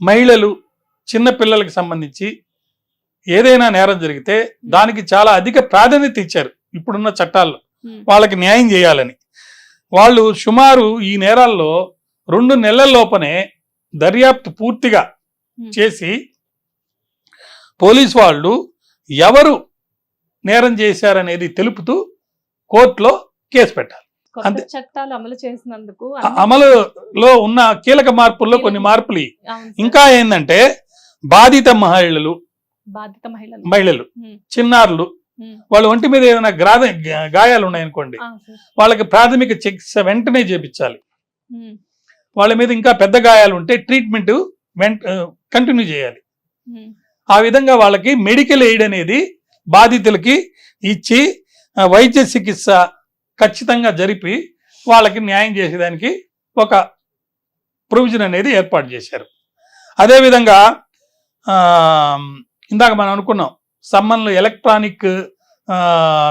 మహిళలు చిన్న పిల్లలకి సంబంధించి ఏదైనా నేరం జరిగితే దానికి చాలా అధిక ప్రాధాన్యత ఇచ్చారు ఇప్పుడున్న చట్టాల్లో. వాళ్ళకి న్యాయం చేయాలని. వాళ్ళు సుమారు ఈ నేరాల్లో రెండు నెలల లోపనే దర్యాప్తు పూర్తిగా. చేసి పోలీస్ వాళ్ళు ఎవరు నేరం చేశారనేది తెలుపుతూ కోర్టులో కేసు పెట్టాలి. కొత్త. చట్టాలు అమలు చేసినందుకు అమలులో ఉన్న కీలక మార్పుల్లో కొన్ని మార్పులు. ఇంకా ఏంటంటే బాధిత మహిళలు బాధిత మహిళలు. మహిళలు చిన్నారులు వాళ్ళ ఒంటి మీద ఏదైనా గ్రాద గాయాలు ఉన్నాయనుకోండి. వాళ్ళకి ప్రాథమిక చికిత్స వెంటనే చేపించాలి. వాళ్ళ మీద ఇంకా పెద్ద గాయాలు ఉంటే ట్రీట్మెంట్ వెంట కంటిన్యూ చేయాలి. ఆ విధంగా వాళ్ళకి మెడికల్ ఎయిడ్ అనేది బాధితులకి ఇచ్చి వైద్య చికిత్స ఖచ్చితంగా జరిపి వాళ్ళకి న్యాయం చేసేదానికి ఒక ప్రొవిజన్ అనేది ఏర్పాటు చేశారు. అదేవిధంగా ఇందాక మనం అనుకున్నాం సమ్మన్లు ఎలక్ట్రానిక్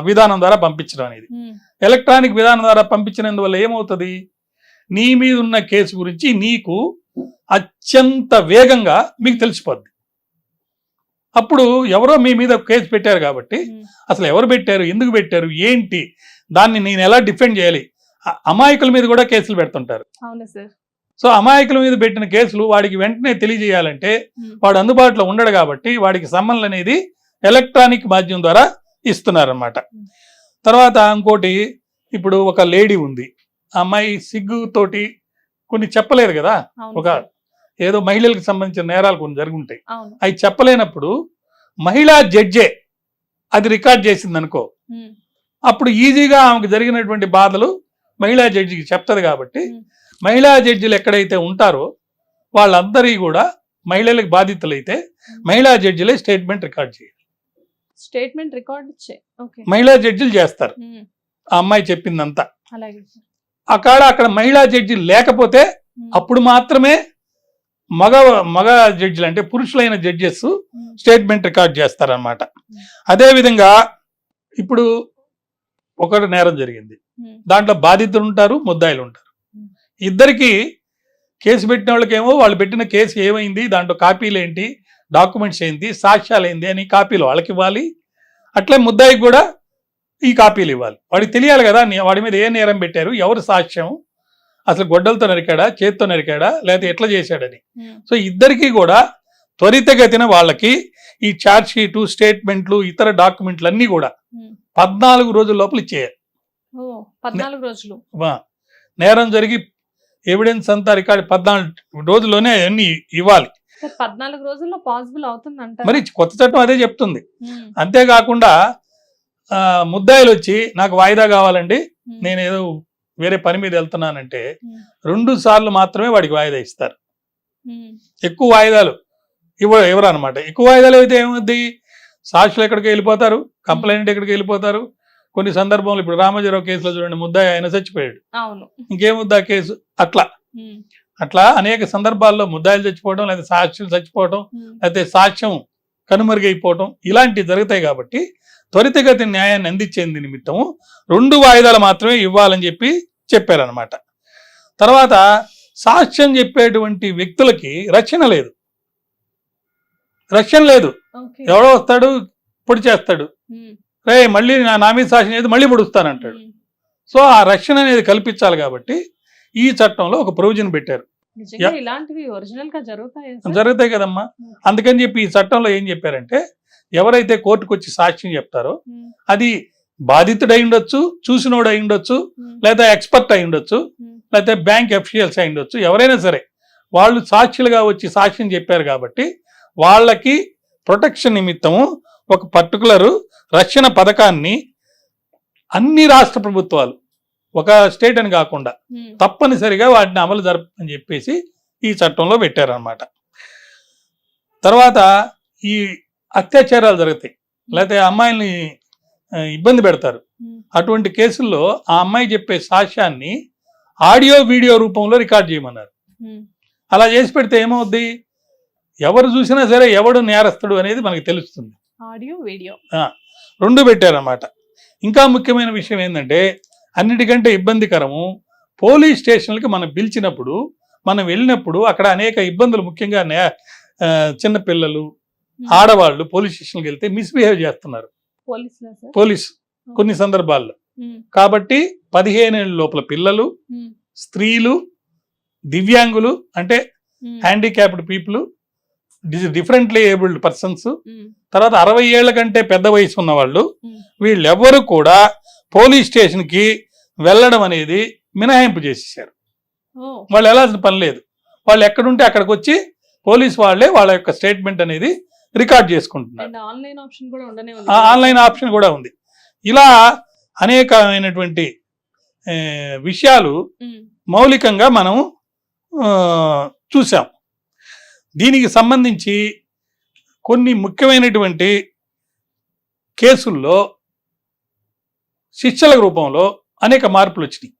విధానం ద్వారా పంపించడం అనేది. ఎలక్ట్రానిక్ విధానం ద్వారా పంపించినందువల్ల ఏమవుతుంది? నీ మీద ఉన్న కేసు గురించి నీకు అత్యంత వేగంగా మీకు తెలిసిపోద్ది. అప్పుడు ఎవరో మీ మీద కేసు పెట్టారు కాబట్టి అసలు ఎవరు పెట్టారు? ఎందుకు పెట్టారు? ఏంటి? దాన్ని నేను ఎలా డిఫెండ్ చేయాలి? అమాయకుల మీద కూడా కేసులు పెడుతుంటారు. అవును సార్. సో అమాయకుల మీద పెట్టిన కేసులు వాడికి వెంటనే తెలియజేయాలంటే వాడు అందుబాటులో ఉండడు కాబట్టి వాడికి సమ్మన్లు అనేది ఎలక్ట్రానిక్ మాధ్యమం ద్వారా ఇస్తున్నారన్నమాట. తర్వాత ఇంకోటి ఇప్పుడు ఒక లేడీ ఉంది. ఆ అమ్మాయి సిగ్గుతోటి కొన్ని చెప్పలేదు కదా? ఒక. ఏదో మహిళలకు సంబంధించిన నేరాలు కొన్ని జరుగుంటాయి. అవి చెప్పలేనప్పుడు మహిళా జడ్జే అది రికార్డ్ చేసింది అనుకో అప్పుడు ఈజీగా ఆమెకు జరిగినటువంటి బాధలు మహిళా జడ్జికి చెప్తుంది కాబట్టి. మహిళా జడ్జిలు ఎక్కడైతే ఉంటారో వాళ్ళందరి కూడా మహిళలకు బాధితులైతే మహిళా జడ్జిలే స్టేట్మెంట్ రికార్డ్ చేయాలి. స్టేట్మెంట్ రికార్డ్ మహిళా జడ్జిలు చేస్తారు. ఆ అమ్మాయి చెప్పిందంతా. అక్కడ అక్కడ మహిళా జడ్జి లేకపోతే అప్పుడు మాత్రమే మగ మగ జడ్జిలు అంటే పురుషులైన జడ్జెస్ స్టేట్మెంట్ రికార్డ్ చేస్తారనమాట అదేవిధంగా ఇప్పుడు ఒకటి నేరం జరిగింది. దాంట్లో బాధితులు ఉంటారు ముద్దాయిలు ఉంటారు. ఇద్దరికి కేసు పెట్టిన వాళ్ళకేమో వాళ్ళు పెట్టిన కేసు ఏమైంది దాంట్లో కాపీలు ఏంటి డాక్యుమెంట్స్ ఏంటి సాక్ష్యాలు ఏంటి అని కాపీలు వాళ్ళకి ఇవ్వాలి అట్లే ముద్దాయికి కూడా ఈ కాపీలు ఇవ్వాలి. వాడికి తెలియాలి కదా వాడి మీద ఏ నేరం పెట్టారు ఎవరు సాక్ష్యం అసలు గొడ్డలతో నరికాడా? చేత్తో నరికాడా? లేకపోతే ఎట్లా చేశాడని. ఉమ్, సో ఇద్దరికి కూడా త్వరితగతిన వాళ్ళకి ఈ ఛార్జ్ షీటు స్టేట్మెంట్లు ఇతర డాక్యుమెంట్లు అన్నీ కూడా ఉమ్. పద్నాలుగు రోజుల లోపల ఇచ్చేయాలి. పద్నాలుగు రోజులు. నేరం జరిగి ఎవిడెన్స్ అంతా రికార్డ్ పద్నాలుగు రోజుల్లోనే అన్ని ఇవ్వాలి. పద్నాలుగు రోజుల్లో పాసిబుల్ అవుతుందంట మరి కొత్త చట్టం అదే చెప్తుంది. అంతేకాకుండా ఆ, ముద్దాయిలు వచ్చి నాకు వాయిదా కావాలండి. నేను ఏదో వేరే పని మీద వెళ్తున్నానంటే రెండు సార్లు మాత్రమే వాడికి వాయిదా ఇస్తారు. ఎక్కువ వాయిదాలు ఇవ్వ ఇవ్వరు అనమాట ఎక్కువ వాయిదాలు అయితే ఏమవుద్ది? సాక్షులు ఎక్కడికి వెళ్ళిపోతారు? కంప్లైంట్ ఎక్కడికి వెళ్ళిపోతారు? కొన్ని సందర్భంలో ఇప్పుడు రామోజీరావు కేసులో చూడండి ముద్దాయి ఆయన చచ్చిపోయాడు. ఇంకేముద్దా కేసు? అట్లా. అట్లా అనేక సందర్భాల్లో ముద్దాయిలు చచ్చిపోవడం లేదా సాక్షులు చచ్చిపోవడం లేకపోతే సాక్ష్యం కనుమరుగైపోవటం ఇలాంటివి జరుగుతాయి కాబట్టి త్వరితగతి న్యాయాన్ని అందించేంది నిమిత్తము రెండు వాయిదాలు మాత్రమే ఇవ్వాలని చెప్పి చెప్పారనమాట తర్వాత సాక్ష్యం చెప్పేటువంటి వ్యక్తులకి రక్షణ లేదు. రక్షణ లేదు. ఎవడో వస్తాడు పొడి చేస్తాడు. రే మళ్ళీ నా మీద సాక్ష్యం చేసి మళ్ళీ పొడుస్తానంటాడు. సో ఆ రక్షణ అనేది కల్పించాలి కాబట్టి ఈ చట్టంలో ఒక ప్రొవిజన్ పెట్టారు. నిజంగా ఇలాంటివి ఒరిజినల్గా జరుగుతాయి జరుగుతాయి కదమ్మా. అందుకని చెప్పి ఈ చట్టంలో ఏం చెప్పారంటే ఎవరైతే కోర్టుకు వచ్చి సాక్ష్యం చెప్తారో అది బాధితుడు అయి ఉండొచ్చు చూసినోడు అయి ఉండొచ్చు లేదా ఎక్స్పర్ట్ అయి ఉండొచ్చు లేకపోతే బ్యాంక్ అఫీషియల్స్ అయి ఉండొచ్చు ఎవరైనా సరే వాళ్ళు సాక్షులుగా వచ్చి సాక్ష్యం చెప్పారు కాబట్టి వాళ్ళకి ప్రొటెక్షన్ నిమిత్తము ఒక పర్టికులర్ రక్షణ పథకాన్ని అన్ని రాష్ట్ర ప్రభుత్వాలు ఒక స్టేట్ అని కాకుండా తప్పనిసరిగా వాటిని అమలు జరపని చెప్పేసి ఈ చట్టంలో పెట్టారనమాట తర్వాత ఈ అత్యాచారాలు జరుగుతాయి. లేకపోతే అమ్మాయిల్ని ఇబ్బంది పెడతారు. అటువంటి కేసుల్లో ఆ అమ్మాయి చెప్పే సాక్ష్యాన్ని ఆడియో వీడియో రూపంలో రికార్డ్ చేయమన్నారు. అలా చేసి పెడితే ఏమవుద్ది? ఎవరు చూసినా సరే ఎవడు నేరస్తుడు అనేది మనకి తెలుస్తుంది. Audio video. రెండు పెట్టారన్నమాట. ఇంకా ముఖ్యమైన విషయం ఏంటంటే అన్నిటికంటే ఇబ్బందికరము. పోలీస్ స్టేషన్లకి మనం పిలిచినప్పుడు మనం వెళ్ళినప్పుడు అక్కడ అనేక ఇబ్బందులు ముఖ్యంగా నే- ఆ, చిన్న పిల్లలు ఉమ్. ఆడవాళ్ళు పోలీస్ స్టేషన్కి వెళ్తే మిస్బిహేవ్ చేస్తున్నారు. పోలీస్ కొన్ని సందర్భాల్లో. కాబట్టి పదిహేను ఏళ్ళ లోపల పిల్లలు స్త్రీలు దివ్యాంగులు అంటే handicapped people differently abled persons. తర్వాత అరవై ఏళ్ళ కంటే పెద్ద వయసు ఉన్న వాళ్ళు. వీళ్ళెవ్వరూ కూడా పోలీస్ స్టేషన్కి వెళ్ళడం అనేది మినహాయింపు చేసేసారు వాళ్ళు వెళ్ళాల్సిన పని లేదు. వాళ్ళు ఎక్కడుంటే అక్కడికి వచ్చి పోలీస్ వాళ్ళే వాళ్ళ యొక్క స్టేట్మెంట్ అనేది రికార్డ్ చేసుకుంటున్నారు. ఆన్లైన్ ఆప్షన్ కూడా ఉంది. ఆ ఆన్లైన్ ఆప్షన్ కూడా ఉంది. ఇలా అనేకమైనటువంటి విషయాలు మౌలికంగా మనం చూసాం దీనికి సంబంధించి కొన్ని ముఖ్యమైనటువంటి కేసుల్లో శిక్షల రూపంలో అనేక మార్పులు వచ్చినాయి.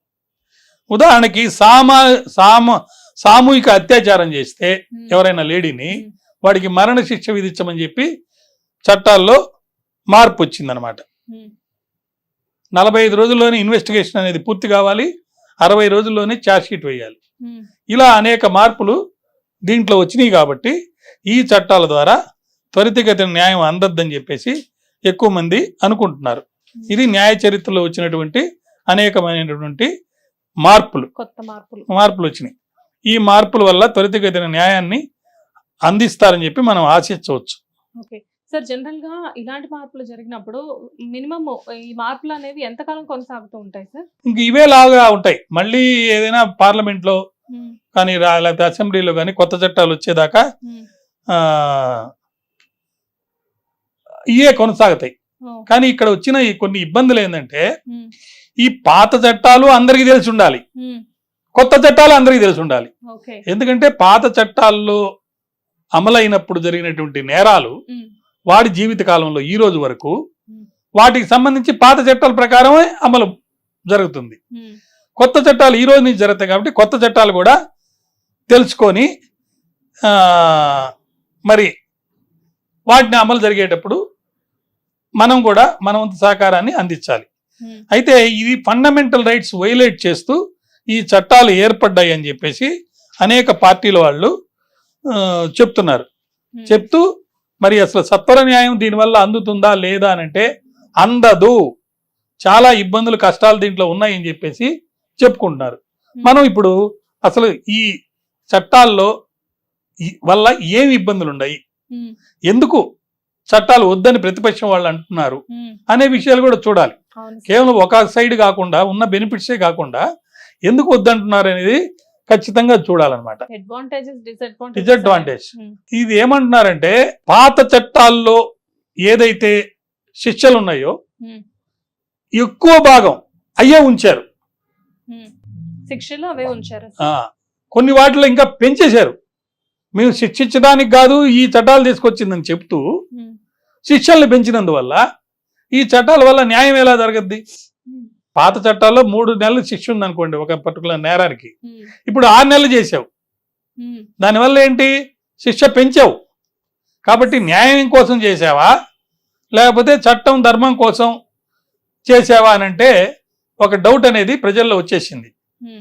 ఉదాహరణకి సామా సామ సామూహిక అత్యాచారం చేస్తే ఎవరైనా లేడీని వాడికి మరణ శిక్ష విధించమని చెప్పి చట్టాల్లో మార్పు వచ్చిందనమాట నలభై ఐదు రోజుల్లోనే ఇన్వెస్టిగేషన్ అనేది పూర్తి కావాలి. అరవై రోజుల్లోనే షీట్ వేయాలి. ఇలా అనేక మార్పులు దీంట్లో వచ్చినాయి కాబట్టి ఈ చట్టాల ద్వారా త్వరితగతిన న్యాయం అందద్దని చెప్పేసి ఎక్కువ మంది అనుకుంటున్నారు. ఇది న్యాయ చరిత్రలో వచ్చినటువంటి అనేకమైనటువంటి మార్పులు. కొత్త మార్పులు. మార్పులు వచ్చినాయి. ఈ మార్పుల వల్ల త్వరితగతిన న్యాయాన్ని అందిస్తారని చెప్పి మనం ఆశించవచ్చు. ఓకే. సార్ జనరల్గా ఇలాంటి మార్పులు జరిగినప్పుడు మినిమం ఈ మార్పులు అనేవి ఎంతకాలం కొనసాగుతూ ఉంటాయి సార్? ఇంక ఇవే లాగా ఉంటాయి. మళ్ళీ ఏదైనా పార్లమెంట్లో ఉమ్, కానీ లేకపోతే అసెంబ్లీలో కానీ కొత్త చట్టాలు వచ్చేదాకా ఇవే కొనసాగుతాయి. కానీ ఇక్కడ వచ్చిన ఈ కొన్ని ఇబ్బందులు ఏంటంటే ఈ పాత చట్టాలు అందరికీ తెలిసి ఉండాలి. కొత్త చట్టాలు అందరికీ తెలిసి ఉండాలి. ఎందుకంటే పాత చట్టాల్లో అమలైనప్పుడు జరిగినటువంటి నేరాలు వాడి జీవిత కాలంలో ఈ రోజు వరకు వాటికి సంబంధించి పాత చట్టాల ప్రకారమే అమలు జరుగుతుంది. కొత్త చట్టాలు ఈ రోజు నుంచి జరుగుతాయి కాబట్టి కొత్త చట్టాలు కూడా తెలుసుకొని ఆ, మరి వాటిని అమలు జరిగేటప్పుడు మనం కూడా మన వంతు సహకారాన్ని అందించాలి. అయితే ఇది ఫండమెంటల్ రైట్స్ వైలేట్ చేస్తూ ఈ చట్టాలు ఏర్పడ్డాయి అని చెప్పేసి అనేక పార్టీల వాళ్ళు చెప్తున్నారు. చెప్తూ మరి అసలు సత్వర న్యాయం దీనివల్ల అందుతుందా లేదా అని అంటే అందదు. చాలా ఇబ్బందులు కష్టాలు దీంట్లో ఉన్నాయని చెప్పేసి చెప్పుకుంటున్నారు. మనం ఇప్పుడు అసలు ఈ చట్టాల్లో వల్ల ఏమి ఇబ్బందులు ఉన్నాయి ఎందుకు చట్టాలు వద్దని ప్రతిపక్షం వాళ్ళు అంటున్నారు అనే విషయాలు కూడా చూడాలి. కేవలం ఒక సైడ్ కాకుండా ఉన్న బెనిఫిట్సే కాకుండా ఎందుకు వద్దంటున్నారు అనేది ఖచ్చితంగా చూడాలన్నమాట. డిసడ్వాంటేజ్ ఇది ఏమంటున్నారంటే పాత చట్టాల్లో ఏదైతే శిక్షలు ఉన్నాయో ఎక్కువ భాగం అయ్యే ఉంచారు. శిక్షలు అవే ఉంచారు. కొన్ని వాటిలో ఇంకా పెంచేశారు. మేము శిక్షించడానికి కాదు ఈ చట్టాలు తీసుకొచ్చిందని చెప్తూ శిక్షల్ని పెంచినందువల్ల ఈ చట్టాల వల్ల న్యాయం ఎలా జరగద్ది? పాత చట్టాల్లో మూడు నెలలు శిక్ష ఉందనుకోండి ఒక పర్టికులర్ నేరానికి. ఇప్పుడు ఆరు నెలలు చేసావు దానివల్ల ఏంటి? శిక్ష పెంచావు. కాబట్టి న్యాయం కోసం చేసావా లేకపోతే చట్టం ధర్మం కోసం చేసావా అని అంటే ఒక డౌట్ అనేది ప్రజల్లో వచ్చేసింది.